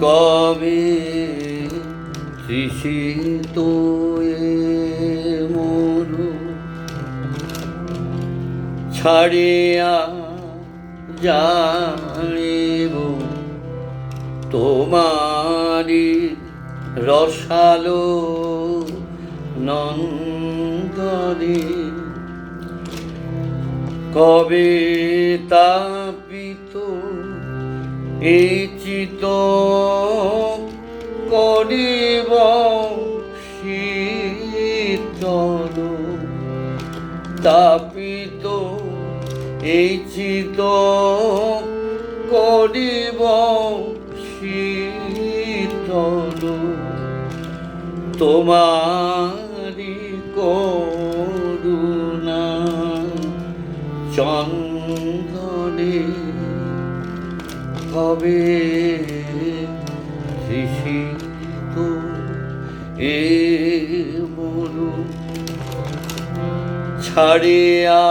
কবে তৃষিত এ মরু? ছাড়িয়া জানিব তোমারি রসালো নন্দনে। কবে তাপিত এই চিত করিব শীতল। তাপিত এই চিত করিব শীতল। তোমারি করুণা চন্দনে হবে তৃষিত এ মরু ছাড়িয়া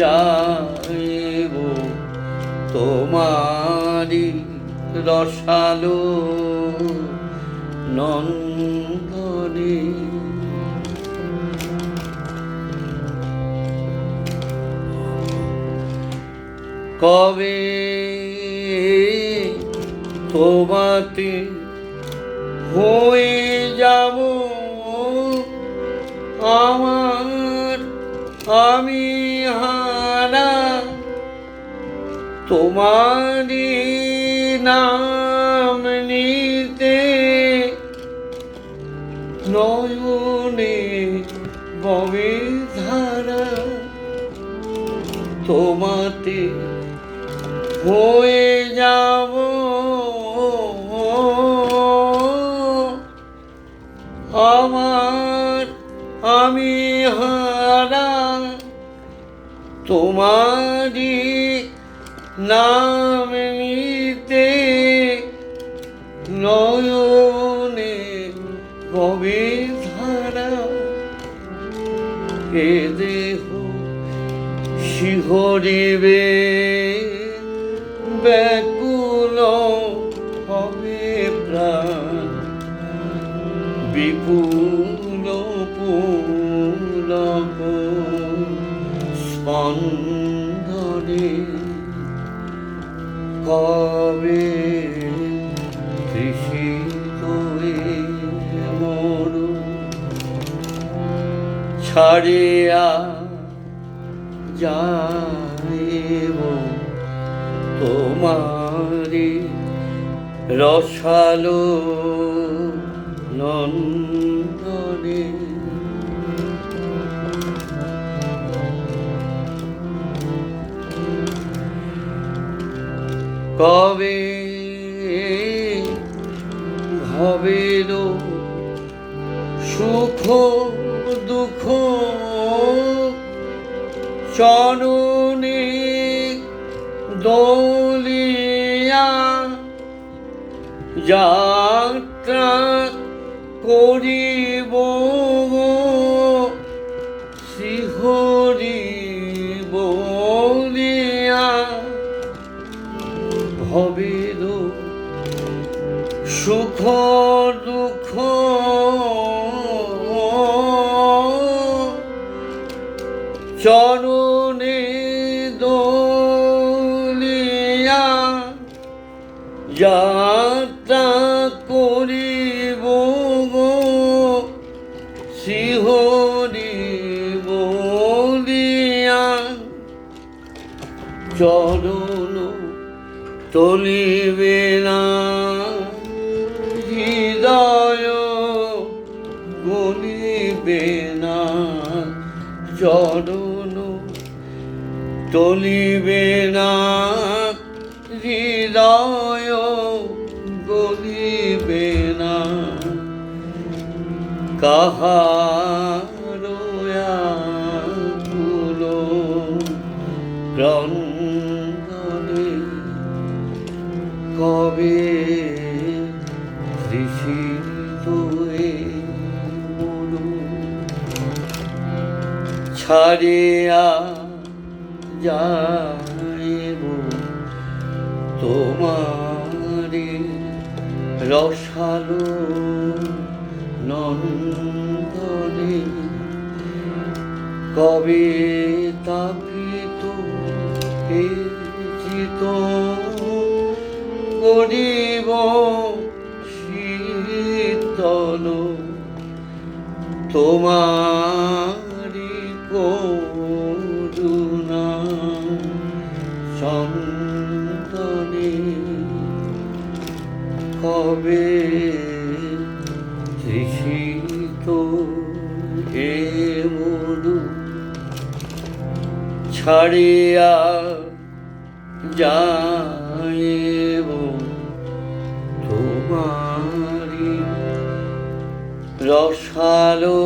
যাইব তোমারি রসালো নন্দনে। কবে তোমাতে হয়ে যাব? আমার আমি হারা তোমারি নাম নিতে নয়নে ববে ধারা তোমাতে হয়ে যাব। আমার আমি হারা তোমারি নাম নিতে নয়নে কবে ধারা এ দেহ শিহরিবে। ব্যাকুল হবে প্রাণ। বিপুল পুলক স্পন্দনে কবে তৃষিত মরু? ছাড়িয়া যাইব তোমারি রসালো নন্দনে। কবে ভবের সুখ দুঃখ? চরণে দলিয়া যাত্রা করিব শ্রীহরি বলিয়া ভবের সুখ দুঃখ চরণে যাত্রা করিব গো শিহরি বলিয়া চরণ তলিবে না। হৃদয় গলিবে না। চরণ টলিবে না। হৃদয় কাহারয়াকুলো ক্রন্দনে কবে তৃষিত এ মরু ছাড়িয়া যাইব তোমারি রসালো নন্দনে কবে তাপিত হেজিত করিব শীতল? তোমারি করুণা চন্দনে কবে ছাড়িয়া যাইব। তোমারি রসালো